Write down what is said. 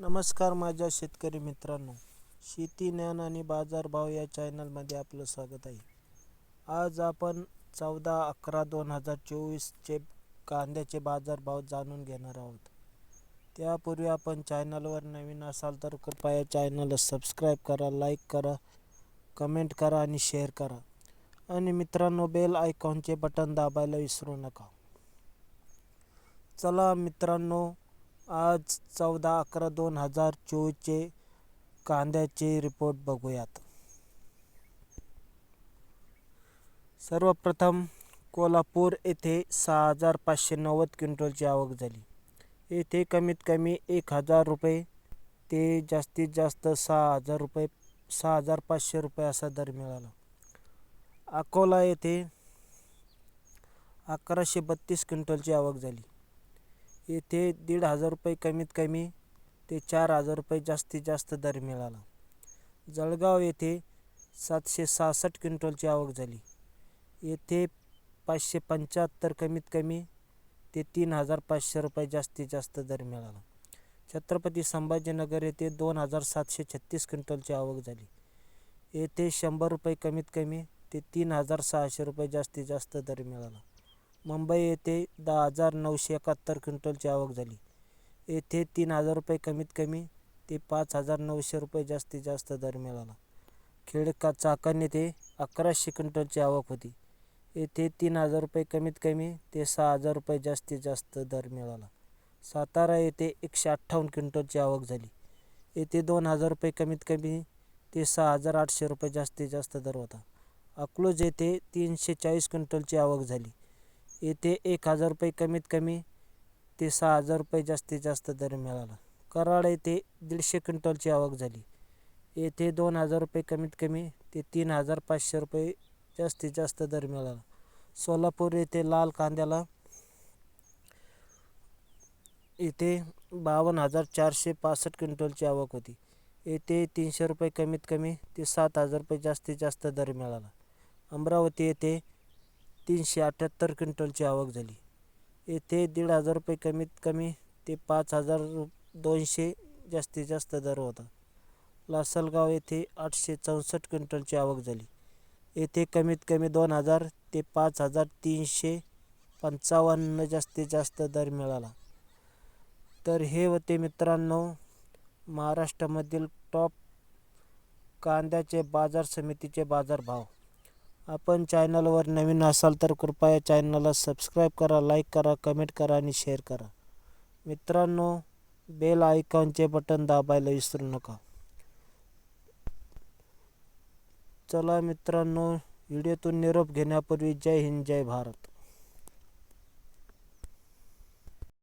नमस्कार माझ्या शेतकरी मित्रांनो. शेती ज्ञान आणि बाजारभाव या चॅनलमध्ये आपलं स्वागत आहे. आज आपण चौदा अकरा दोन हजार चोवीसचे कांद्याचे बाजारभाव जाणून घेणार आहोत. त्यापूर्वी आपण चॅनलवर नवीन असाल तर कृपया चॅनलला सबस्क्राईब करा लाईक करा कमेंट करा आणि शेअर करा. आणि मित्रांनो बेल आयकॉनचे बटन दाबायला विसरू नका. चला मित्रांनो आज चौदा अकरा दोन हजार चोवीसचे कांद्याचे रिपोर्ट बघूयात. सर्वप्रथम कोल्हापूर येथे सहा हजार पाचशे नव्वद क्विंटलची आवक झाली. येथे कमीत कमी एक हजार रुपये ते जास्तीत जास्त सहा हजार रुपये सहा हजार पाचशे रुपये असा दर मिळाला. अकोला येथे अकराशे बत्तीस क्विंटलची आवक झाली. येथे दीड हजार रुपये कमीत कमी ते चार हजार रुपये जास्तीत जास्त दर मिळाला. जळगाव येथे सातशे सहासष्ट क्विंटलची आवक झाली. येथे पाचशे पंच्याहत्तर कमीत कमी ते तीन हजार पाचशे रुपये जास्तीत जास्त दर मिळाला. छत्रपती संभाजीनगर येथे दोन हजार सातशे छत्तीस क्विंटलची आवक झाली. येथे शंभर रुपये कमीत कमी ते तीन हजार सहाशे रुपये जास्तीत जास्त दर मिळाला. मुंबई येथे दहा हजार नऊशे एकाहत्तर क्विंटलची आवक झाली. येथे तीन हजार रुपये कमीत कमी ते पाच हजार नऊशे रुपये जास्तीत जास्त दर मिळाला. खेड का चाकण येथे अकराशे क्विंटलची आवक होती. येथे तीन हजार रुपये कमीत कमी ते सहा हजार रुपये जास्तीत जास्त दर मिळाला. सातारा येथे एकशे अठ्ठावन्न क्विंटलची आवक झाली. येथे दोन हजार रुपये कमीत कमी ते सहा हजार आठशे रुपये जास्तीत जास्त दर होता. अकलूज येथे तीनशे चाळीस क्विंटलची आवक झाली. येथे एक हजार रुपये कमीत कमी ते सहा हजार रुपये जास्तीत जास्त दर मिळाला. कराड येथे दीडशे क्विंटलची आवक झाली. येथे दोन हजार रुपये कमीत कमी ते तीन हजार पाचशे रुपये जास्तीत जास्त दर मिळाला. सोलापूर येथे लाल कांद्याला येथे बावन्न हजार चारशे पासष्ट क्विंटलची आवक होती. येथे तीनशे रुपये कमीत कमी ते सात हजार रुपये जास्तीत जास्त दर मिळाला. अमरावती येथे तीनशे अठ्ठ्याहत्तर क्विंटलची आवक झाली. येथे दीड हजार रुपये कमीत कमी ते पाच हजार दोनशे जास्तीत जास्त दर होता. लासलगाव येथे आठशे चौसष्ट क्विंटलची आवक झाली. येथे कमीत कमी दोन हजार ते पाच हजार तीनशे पंचावन्न जास्तीत जास्त दर मिळाला. तर हे होते मित्रांनो महाराष्ट्रामधील टॉप कांद्याचे बाजार समितीचे बाजारभाव. आपण चॅनलवर नवीन असाल तर कृपया चॅनलला सबस्क्राईब करा लाईक करा कमेंट करा आणि शेअर करा. मित्रांनो बेल आयकॉनचे बटन दाबायला विसरू नका. चला मित्रांनो व्हिडिओतून निरोप घेण्यापूर्वी जय हिंद जय भारत.